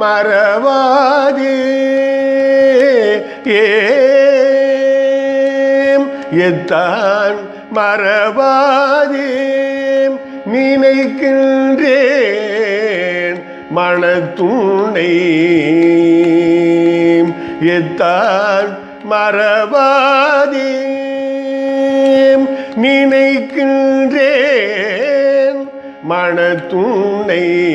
மறவாதே. ஏம் எத்தான் மறவாதே. நினைக்கின்றேன் மனத்துணை எத்தான் மறவாதே. நினைக்கின்றேன் மனத்துணை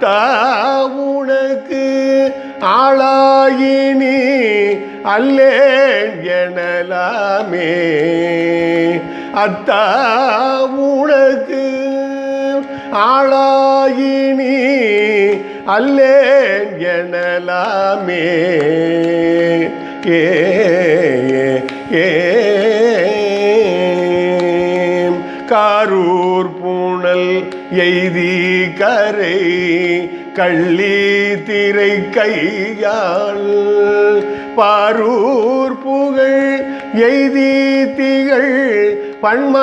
அத்தா உனக்கு ஆளாயினி அல்லேன் எனலாமே. அத்தா உனக்கு ஆளாயினி அல்லேன் எனலாமே. ஏ ஏ. காரூர் கடல் எய்தி கரை கள்ளி திரை கையாள் பாரூர் புகழ் எய்தி திகழ் பன்மாமணிகுந்தி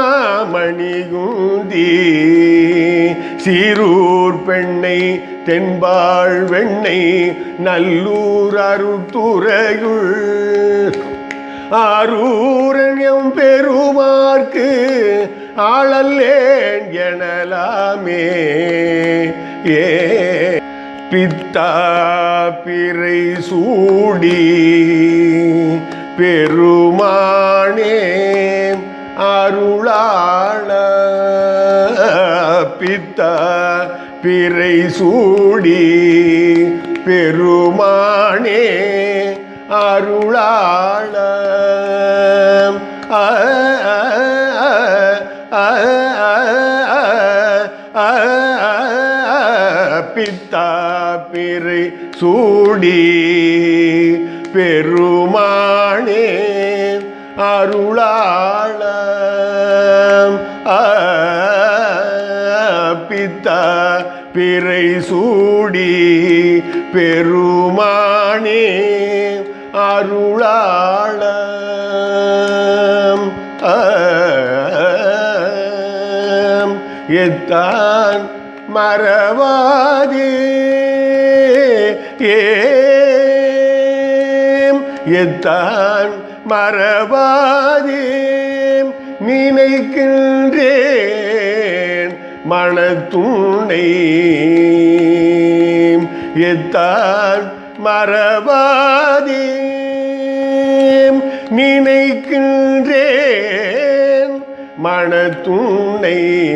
சீரூர் பெண்ணை தென்பாள் வெண்ணை நல்லூர் அருத்துறையுள் ஆரூரன் எம் பெருமார்க்கு ஆளல்லேன் எனலாமே. ஏ பித்தா பிறை சூடி பெருமானே அருளாள பித்தா பிறை சூடி பெருமானே அருளாள ஆ, பிறை சூடி பெருமானே அருளாள ஆ, பித்தா பிறை சூடி பெருமானே அருளாள எத்தான் மறவாதே. ஏத்தான் எத்தான் மறவாதே. நினைக்கின்றேன் மனத்துணை எத்தான் மறவாதே. நினைக்கின்றேன் மனத்துணை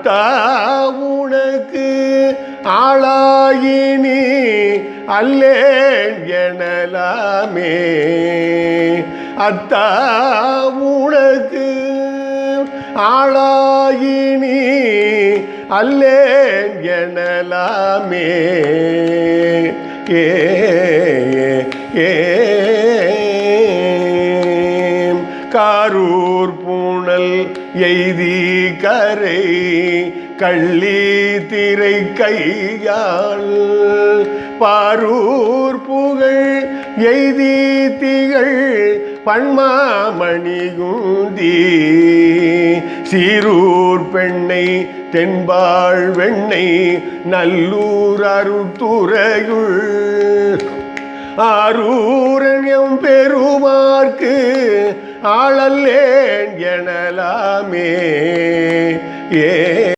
அத்தா உனக்கு ஆளாயினி அல்லேன் எனலாமே. அத்தா உனக்கு ஆளாயினி அல்லேன் எனலாமே. ஏ ஏ. காரூர் கடல் எய்தி கரை கள்ளி திரை கையாள் பாரூர் புகழ் எய்தி திகழ் பன்மாமணிகுந்தி சீரூர் பெண்ணை தென்பாள் வெண்ணை நல்லூர் அருத்துறையுள் எம் பெருமார்க்கு ஆளல்லேன் எனலாமே. ஏ